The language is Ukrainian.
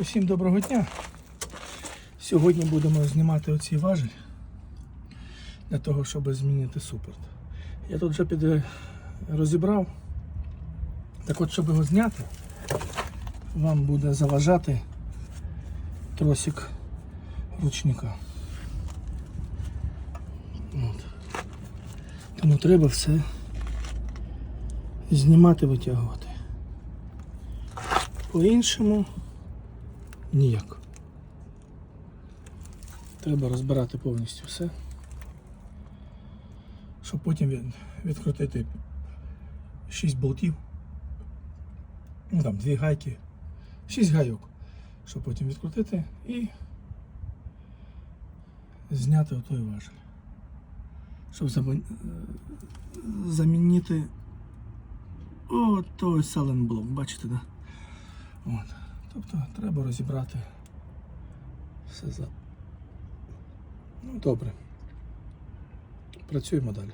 Усім доброго дня. Сьогодні будемо знімати оцей важіль для того, щоб змінити супорт. Я тут вже під... розібрав. Так от, щоб його зняти, вам буде заважати тросик ручника. От. Тому треба все знімати, витягувати. По-іншому ніяк. Треба розбирати повністю все, щоб потім відкрутити 6 болтів, ну там дві гайки, 6 гайок, щоб потім відкрутити і зняти отой важель. Щоб замін- е, замінити о, той саленблок, бачите, да? Тобто треба розібрати все за. Ну, добре. Працюємо далі.